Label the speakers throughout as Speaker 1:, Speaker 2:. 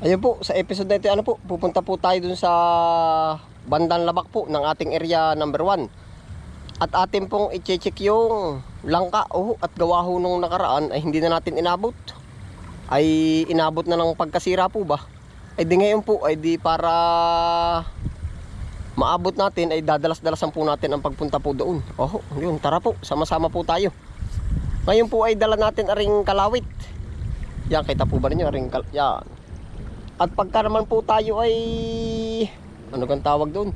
Speaker 1: Ayun po, sa episode na ito, ano po, pupunta po tayo dun sa bandang labak po ng ating area number 1. At atin pong i-check yung langka oh, at gawa ho nung nakaraan ay hindi na natin inabot. Ay inabot na ng pagkasira po ba? Ay di ngayon po ay di para maabot natin ay dadalas-dalasan po natin ang pagpunta po doon. Oh, yun, tara po, sama-sama po tayo. Ngayon po ay dala natin aring kalawit. Yan, kita po ba ninyo aring kal yan. At pagka naman po tayo ay ano kang tawag doon?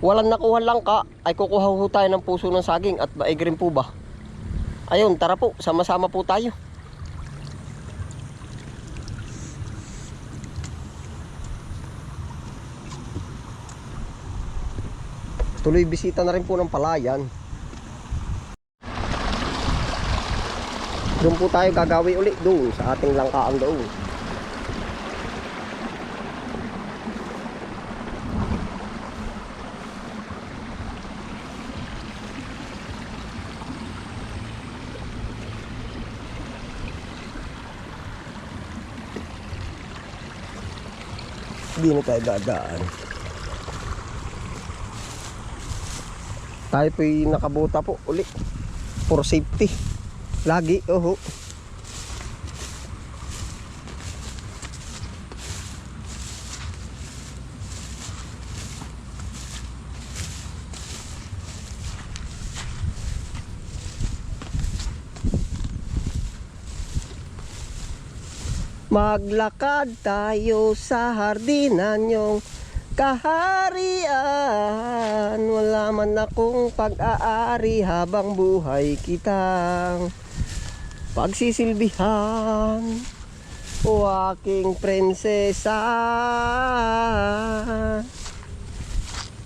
Speaker 1: Walang nakuha lang ka, ay kukuha ho tayo ng puso ng saging at maig rin po ba? Ayun, tara po, sama-sama po tayo. Tuloy bisita na rin po ng palayan. Doon po tayo gagawi uli doon sa ating langkaan doon. Hindi na tayo dadaan. Tayo po'y nakabuta po uli. For safety. Lagi, oho. Maglakad tayo sa hardinan yung kaharian. Wala man akong pag-aari habang buhay kitang Pagsisilbihan O aking prinsesa.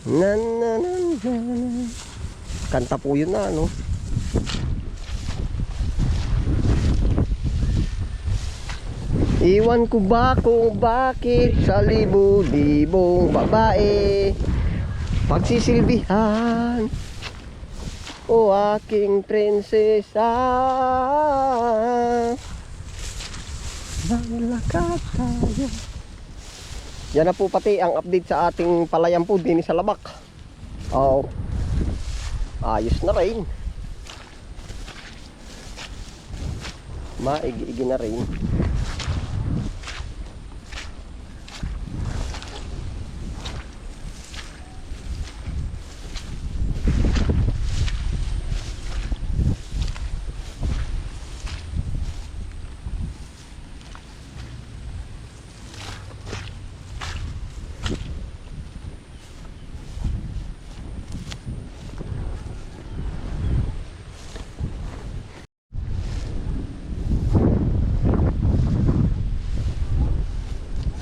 Speaker 1: Na, na, na, na. Kanta po yun na no Iwan ko ba kung bakit sa libo-libong babae? Pagsisilbihan O aking prinsesa. Maglakad tayo Yan na po pati ang update sa ating palayan po din sa labak. Oo Ayos na rin. Maigi-igi na rin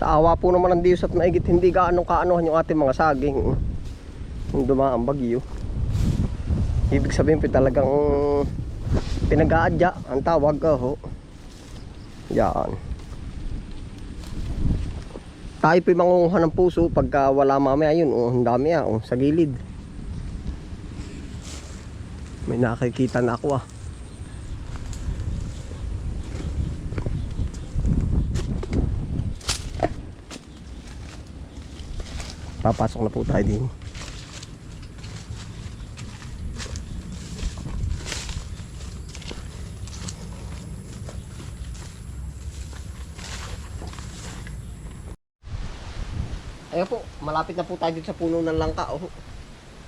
Speaker 1: Sa awa po naman ng Diyos at maigit hindi gaano kaanohan yung ating mga saging. Yung dumaan bagyo. Ibig sabihin po talagang pinag-aadya ang tawag oh. Yan. Tayo po'y mangunguha ng puso pagka wala mamaya yun. Oh, ang dami ah, oh, sa gilid. May nakikita na ako ah Papasok na po tayo din. Ayun po, malapit na po tayo dito sa puno ng langka. Oh.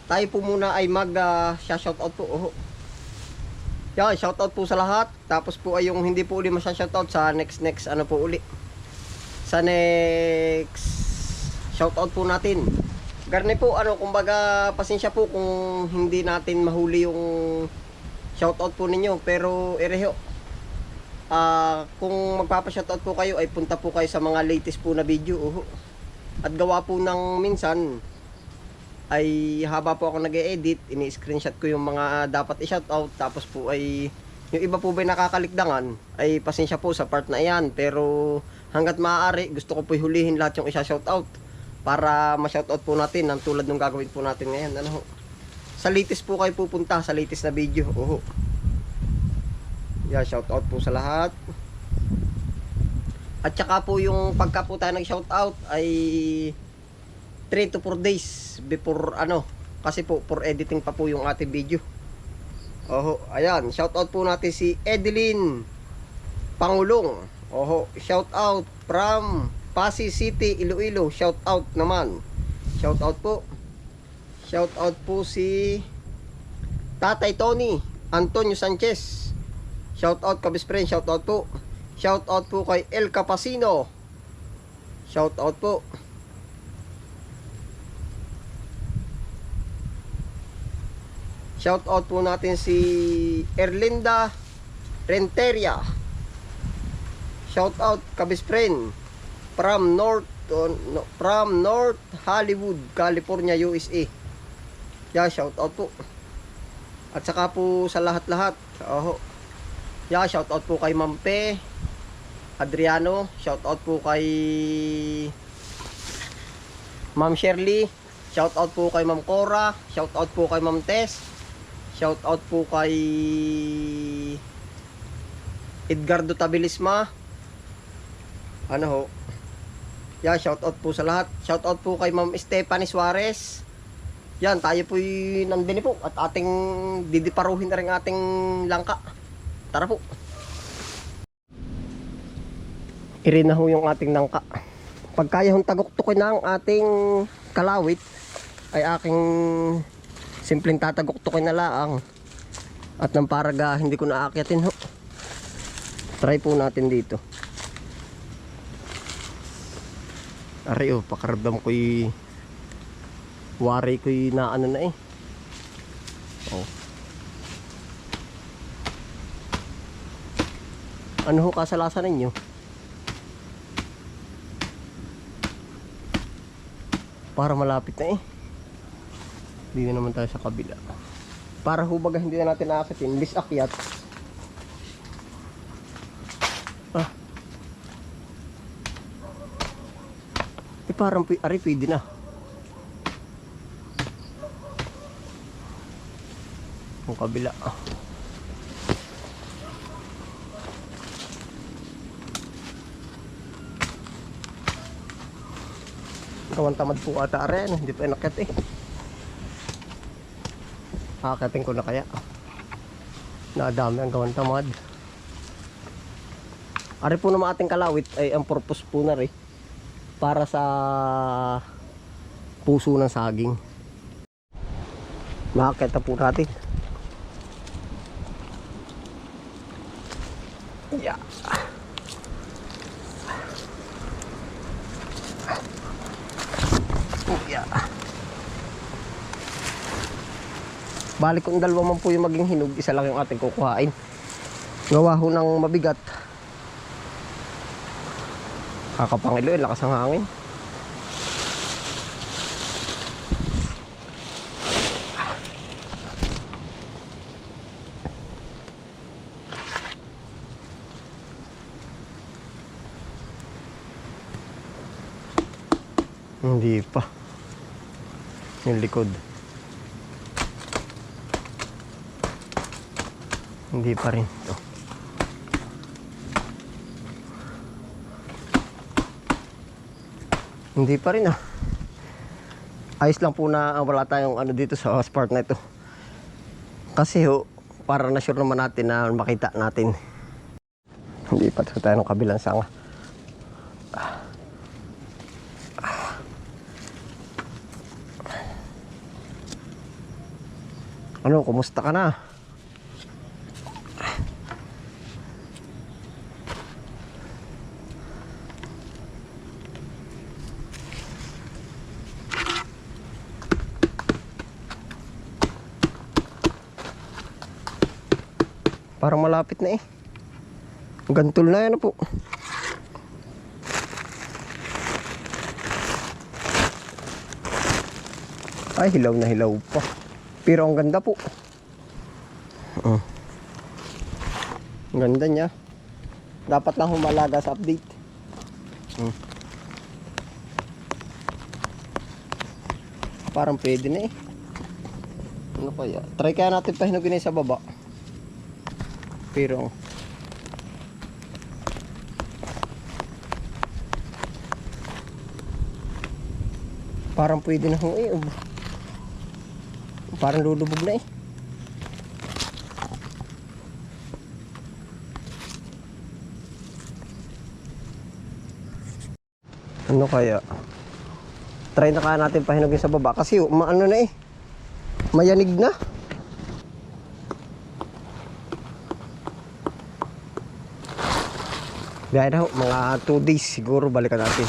Speaker 1: Tayo po muna ay mag uh, shoutout po. Oh. Yan, shoutout po sa lahat. Tapos po ay yung hindi po uli masya-shoutout sa next next ano po uli. Sa next shoutout po natin. Garne po, ano, kumbaga, pasensya po kung hindi natin mahuli yung shoutout po ninyo. Pero, ereho, ah kung magpapa-shoutout po kayo, ay punta po kayo sa mga latest po na video. uho. At gawa po ng minsan, ay haba po ako nag-edit, ini-screenshot ko yung mga dapat i-shoutout. Tapos po ay, yung iba po ba nakakalikdangan, ay pasensya po sa part na yan. Pero, hanggat maaari, gusto ko po hulihin lahat yung isa-shoutout para ma-shoutout po natin ng tulad ng gagawin po natin ngayon. Ano? Sa latest po kayo pupunta, sa latest na video. Oho. Yeah, shoutout po sa lahat. At saka po yung pagka po tayo nag-shoutout ay 3 to 4 days before ano. Kasi po, for editing pa po yung ating video. Oho, ayan. Shoutout po natin si Edeline Pangulong. Oho, shoutout from Pasig City, Iloilo. Shoutout naman. Shoutout po. Shoutout po si Tatay Tony Antonio Sanchez. Shoutout kabis friend, shoutout po. Shoutout po kay El Capasino. Shoutout po. Shoutout po natin si Erlinda Renteria. Shoutout kabis friend from North uh, from North Hollywood, California, USA. Yeah, shoutout po. At saka po sa lahat-lahat. Oho. Yeah, shoutout po kay Mampe Adriano. Shoutout po kay Ma'am Shirley. Shoutout po kay Ma'am Cora. Shoutout po kay Ma'am Tess. Shoutout po kay Edgardo Tabilisma. Ano ho? Yeah, shoutout po sa lahat. Shoutout po kay Ma'am Stephanie Suarez. Yan, tayo po nandini po at ating didiparuhin na rin ating langka. Tara po. Irin na ho yung ating langka. Pagkaya hong tagok-tukoy na ang ating kalawit, ay aking simpleng tatagok-tukoy na laang. At nang paraga hindi ko naakyatin ho. Try po natin dito. Ari oh, pakaramdam ko'y wari ko'y na ano na eh. Oh. Ano ho kasalasan ninyo? Para malapit na eh. Dito naman tayo sa kabila. Para hubaga hindi na natin nakakitin. Bis akyat. Parang ari pwede na. Yung kabila. ah. Kawan tamad po ata rin. Hindi pa inakyat eh. Akyatin ko na kaya. Nadami ang gawan tamad. Ari po naman ating kalawit ay ang purpose po na rin para sa puso ng saging. Makakita po natin. Yeah. Oh, yeah. Balik kung dalawa man po yung maging hinog, isa lang yung ating kukuhain. Gawa ho ng mabigat. Kakapangilo, lakas ang hangin. Hindi pa. Yung likod. Hindi pa rin to. Hindi pa rin ah. Ayos lang po na wala tayong ano dito sa part na ito. Kasi ho, para na sure naman natin na makita natin. Hindi pa tayo ng kabilang sanga. Ano, kumusta ka na? Parang malapit na eh. Gantol na yan po. Ay, hilaw na hilaw pa. Pero ang ganda po. Oh. Ang ganda niya. Dapat lang humalaga sa update. Hmm. Parang pwede na eh. Ano kaya? Try kaya natin pahinugin sa baba pero parang pwede na hong eh. Parang lulubog na eh. Ano kaya? Try na kaya natin pahinugin sa baba kasi maano na eh. Mayanig na. Na ho, mga 2 days siguro balikan natin.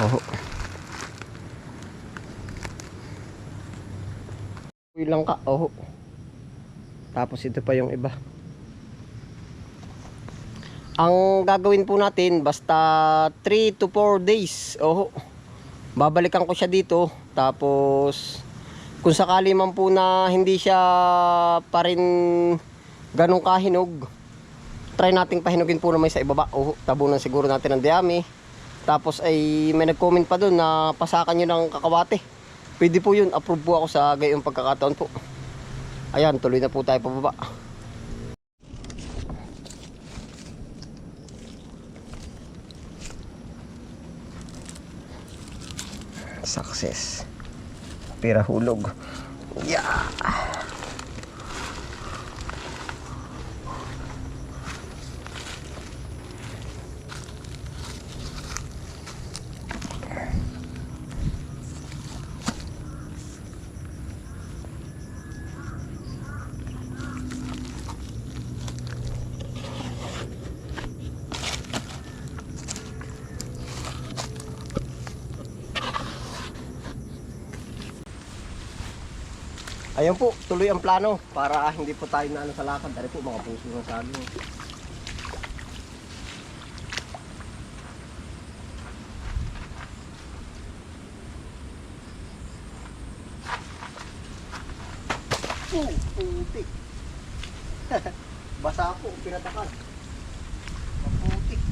Speaker 1: Oo. Uy lang ka, oo. Tapos ito pa yung iba. Ang gagawin po natin, basta 3 to 4 days, oo. Babalikan ko siya dito, tapos kung sakali man po na hindi siya pa rin ganong kahinog, try nating pahinugin po naman sa ibaba. Oh, tabunan siguro natin ng diyami. Tapos ay may nag-comment pa doon na pasakan nyo ng kakawate. Pwede po yun. Approve po ako sa gayong pagkakataon po. Ayan, tuloy na po tayo pababa. Success. Pira hulog. Yeah. Ayun po, tuloy ang plano para hindi po tayo na ano sa lakad. Dari po mga puso ng saging. Oh, putik. Basa po, pinatakan. Maputik.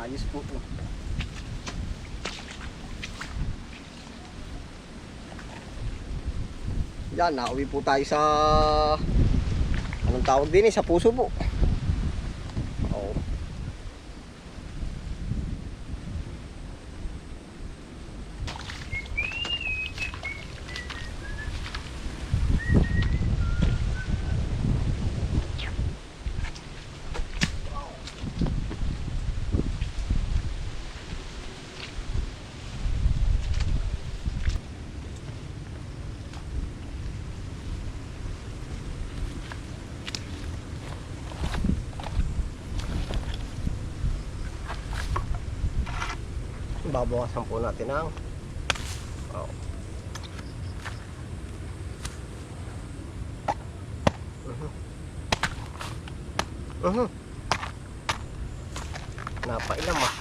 Speaker 1: Ayos po. No? Yan, nauwi po tayo sa anong tawag din eh, sa puso po. Oo. Babawasan po natin ang oh. Mhm. Mhm. Napailam ah.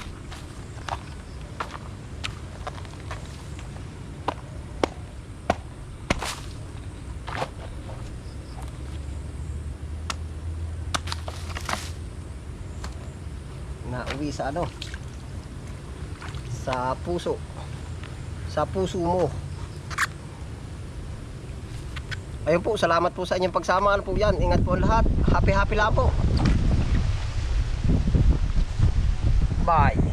Speaker 1: Nauwi sa ano? Sa puso. Sa puso mo. Ayun po salamat po sa inyong pagsama ano po yan. Ingat po lahat. Happy happy lang po. Bye